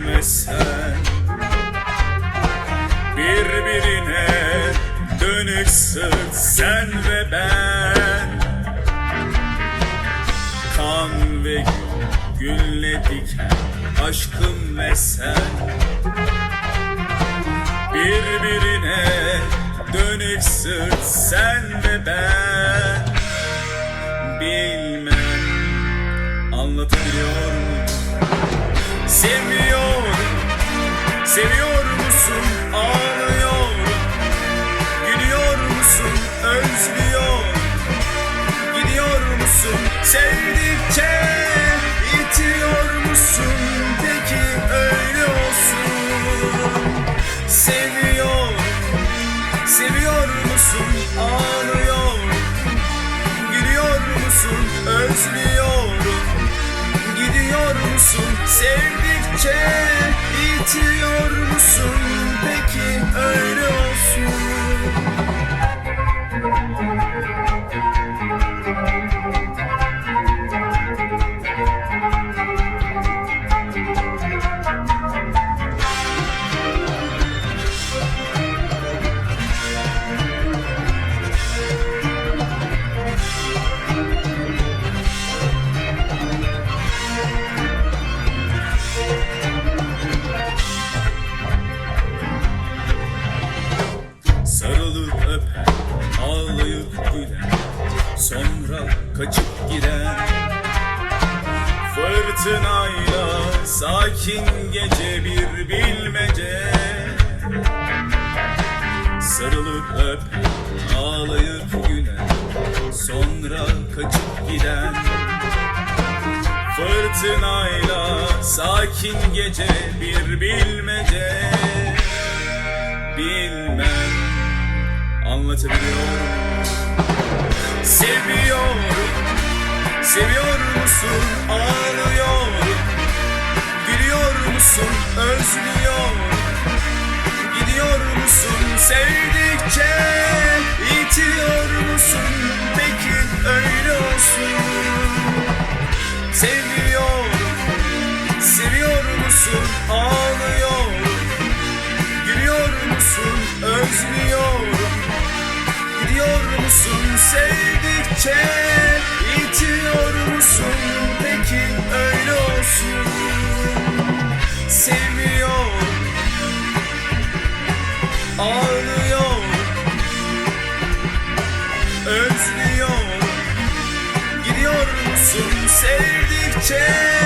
dönmesen Birbirine dönük sık sen ve ben. Kan ve gülle diken aşkım ve sen. Birbirine dönük sık sen ve ben. Bilmem anlatabiliyor musun? Ağlıyor, gülüyor musun? Özlüyorum. Güler Sonra kaçıp gider. Fırtınayla sakin gece bir bilmece. Sarılıp öper ağlayıp güler Sonra kaçıp gider. Fırtınayla sakin gece bir bilmece Seviyorum, seviyor musun? Ağlıyorum, gülüyor musun? Özlüyorum, gidiyor musun? Sevdikçe itiyor musun? Peki öyle olsun. Seviyorum, seviyor musun? Ağlıyorum, gülüyor musun? Özlüyorum, gidiyor musun? Sevdikçe itiyor musun? Peki öyle olsun. Seviyorum, ağlıyorum, özlüyorum. Gidiyor musun sevdikçe